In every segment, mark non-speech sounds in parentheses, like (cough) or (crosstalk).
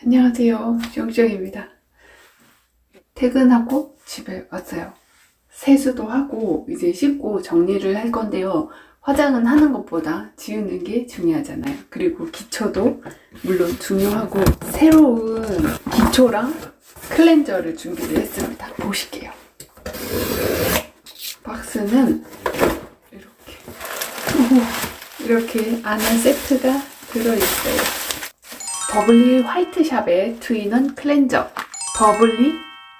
안녕하세요. 정정입니다. 퇴근하고 집에 왔어요. 세수도 하고 이제 씻고 정리를 할 건데요. 화장은 하는 것보다 지우는 게 중요하잖아요. 그리고 기초도 물론 중요하고 새로운 기초랑 클렌저를 준비를 했습니다. 보실게요. 박스는 이렇게 오, (laughs) 이렇게 안에 세트가 들어있어요. 버블리 화이트샵의 트윈원 클렌저 버블리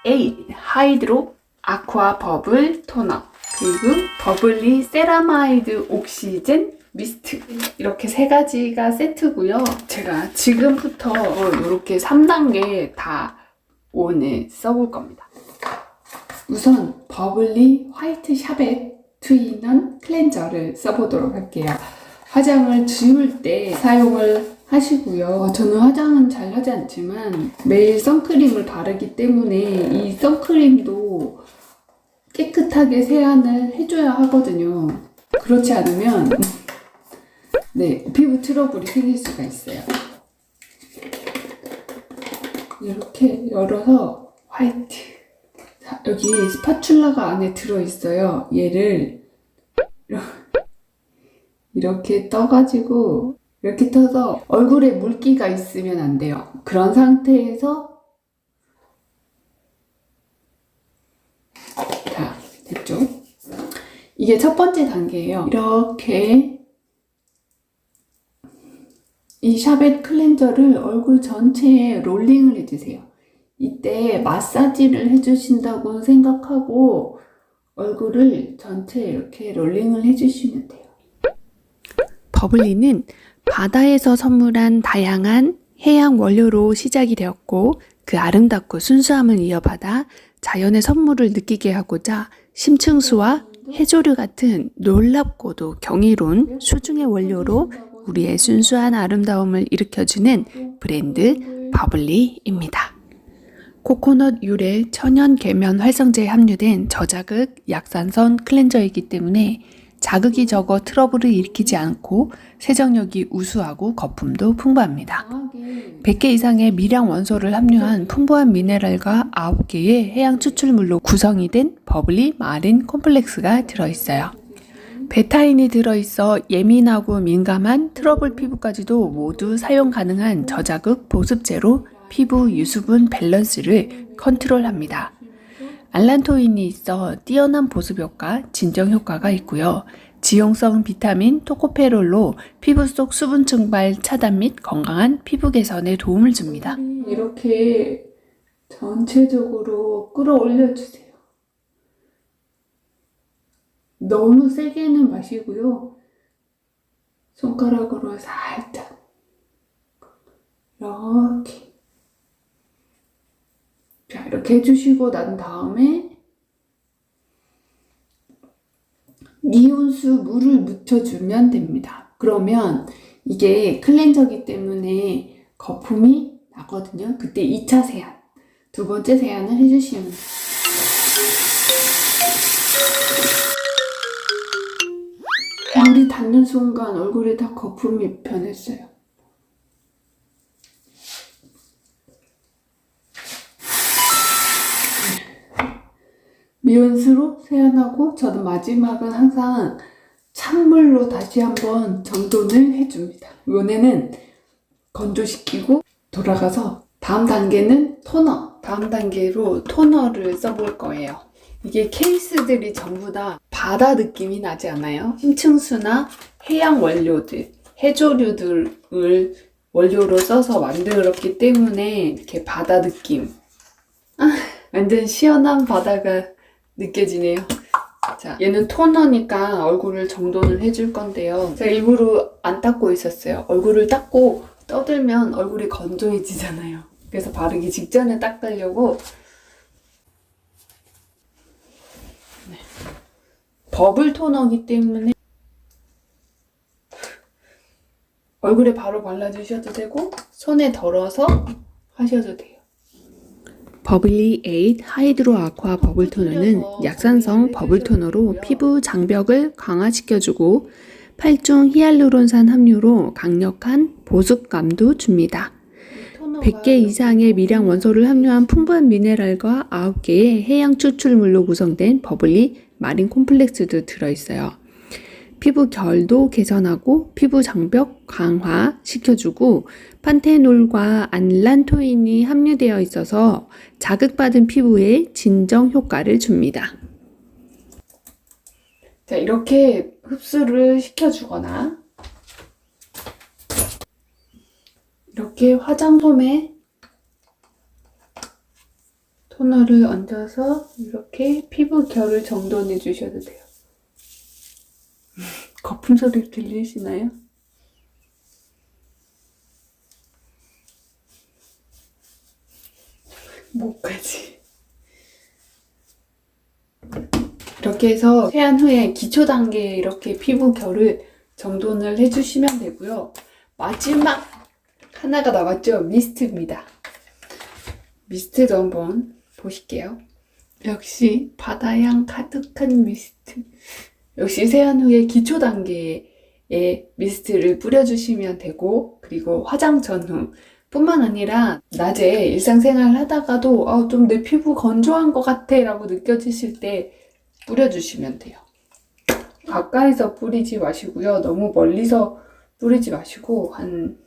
8 하이드로 아쿠아 버블 토너 그리고 버블리 세라마이드 옥시젠 미스트. 이렇게 세 가지가 세트고요. 제가 지금부터 이렇게 3단계 다 오늘 써볼 겁니다. 우선 버블리 화이트 샵의 트윈원 클렌저를 써보도록 할게요. 화장을 지울 때 사용을 하시고요. 저는 화장은 잘 하지 않지만 매일 선크림을 바르기 때문에 이 선크림도 깨끗하게 세안을 해줘야 하거든요. 그렇지 않으면 네 피부 트러블이 생길 수가 있어요. 이렇게 열어서 화이트 자, 여기 스파츌라가 안에 들어있어요. 얘를 이렇게 떠가지고 이렇게 떠서 얼굴에 물기가 있으면 안 돼요. 그런 상태에서 자, 됐죠? 이게 첫 번째 단계예요. 이렇게 이 샤벳 클렌저를 얼굴 전체에 롤링을 해주세요. 이때 마사지를 해주신다고 생각하고 얼굴을 전체에 이렇게 롤링을 해주시면 돼요. 버블리는 바다에서 선물한 다양한 해양 원료로 시작이 되었고 그 아름답고 순수함을 이어받아 자연의 선물을 느끼게 하고자 심층수와 해조류 같은 놀랍고도 경이로운 수중의 원료로 우리의 순수한 아름다움을 일으켜주는 브랜드 버블리입니다. 코코넛 유래 천연 계면 활성제에 함유된 저자극 약산성 클렌저이기 때문에 자극이 적어 트러블을 일으키지 않고 세정력이 우수하고 거품도 풍부합니다. 100개 이상의 미량 원소를 함유한 풍부한 미네랄과 9개의 해양 추출물로 구성이 된 버블리 마린 콤플렉스가 들어있어요. 베타인이 들어있어 예민하고 민감한 트러블 피부까지도 모두 사용 가능한 저자극 보습제로 피부 유수분 밸런스를 컨트롤합니다. 알란토인이 있어 뛰어난 보습 효과, 진정 효과가 있고요. 지용성 비타민 토코페롤로 피부 속 수분 증발 차단 및 건강한 피부 개선에 도움을 줍니다. 이렇게 전체적으로 끌어올려 주세요. 너무 세게는 마시고요. 손가락으로 살짝 이렇게 자 이렇게 해주시고 난 다음에 미온수 물을 묻혀주면 됩니다. 그러면 이게 클렌저기 때문에 거품이 나거든요. 그때 2차 세안, 두 번째 세안을 해주시면 돼요. 물이 닿는 순간 얼굴에 다 거품이 변했어요. 미온수로 세안하고 저는 마지막은 항상 찬물로 다시 한번 정돈을 해줍니다. 이번에는 건조시키고 돌아가서 다음 단계는 토너. 다음 단계로 토너를 써볼 거예요. 이게 케이스들이 전부 다 바다 느낌이 나지 않아요? 심층수나 해양 원료들, 해조류들을 원료로 써서 만들었기 때문에 이렇게 바다 느낌. 아, 완전 시원한 바다가 느껴지네요. 자, 얘는 토너니까 얼굴을 정돈을 해줄 건데요. 제가 일부러 안 닦고 있었어요. 얼굴을 닦고 떠들면 얼굴이 건조해지잖아요. 그래서 바르기 직전에 닦으려고 네. 버블 토너기 때문에 얼굴에 바로 발라주셔도 되고 손에 덜어서 하셔도 돼요. 버블리 8 하이드로 아쿠아 버블 토너는 약산성 버블 토너로 피부 장벽을 강화시켜주고 8중 히알루론산 함유로 강력한 보습감도 줍니다. 토너 100개 이상의 미량 원소를 함유한 풍부한 미네랄과 9개의 해양 추출물로 구성된 버블리 마린 콤플렉스도 들어있어요. 피부 결도 개선하고 피부 장벽 강화 시켜주고 판테놀과 안란토인이 함유되어 있어서 자극받은 피부에 진정 효과를 줍니다. 자, 이렇게 흡수를 시켜주거나, 이렇게 화장솜에 토너를 얹어서 이렇게 피부 결을 정돈해 주셔도 돼요. 거품 소리 들리시나요? 목까지. 이렇게 해서 세안 후에 기초 단계에 이렇게 피부 결을 정돈을 해주시면 되고요. 마지막 하나가 남았죠? 미스트입니다. 미스트도 한번 보실게요. 역시 바다향 가득한 미스트. 역시 세안 후에 기초 단계에 미스트를 뿌려주시면 되고, 그리고 화장 전후 뿐만 아니라 낮에 일상생활 하다가도 아, 좀 내 피부 건조한 것 같아 라고 느껴지실 때 뿌려주시면 돼요. 가까이서 뿌리지 마시고요. 너무 멀리서 뿌리지 마시고 한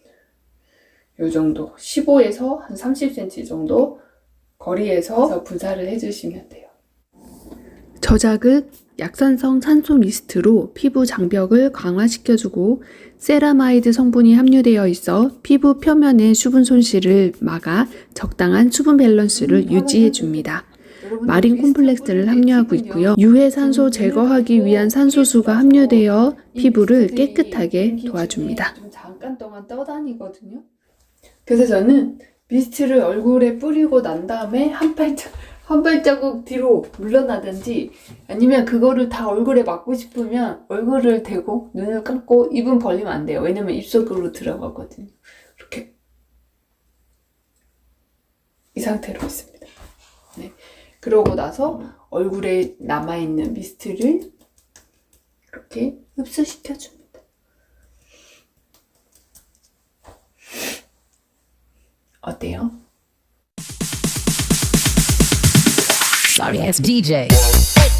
요 정도 15에서 한 30cm 정도 거리에서 분사를 해주시면 돼요. 저자극 약산성 산소 미스트로 피부 장벽을 강화시켜주고 세라마이드 성분이 함유되어 있어 피부 표면의 수분 손실을 막아 적당한 수분 밸런스를 유지해줍니다. 마린 콤플렉스를 함유하고 있고요. 유해 산소 제거하기 위한 산소수가 함유되어 피부를 깨끗하게 도와줍니다. 좀 잠깐 동안 떠다니거든요. 그래서 저는 미스트를 얼굴에 뿌리고 난 다음에 한 발짝 한 발자국 뒤로 물러나든지 아니면 그거를 다 얼굴에 맞고 싶으면 얼굴을 대고 눈을 감고 입은 벌리면 안 돼요. 왜냐면 입속으로 들어가거든요. 이렇게 이 상태로 있습니다. 네. 그러고 나서 얼굴에 남아있는 미스트를 이렇게 흡수시켜 줍니다. 어때요? Sorry ass DJ.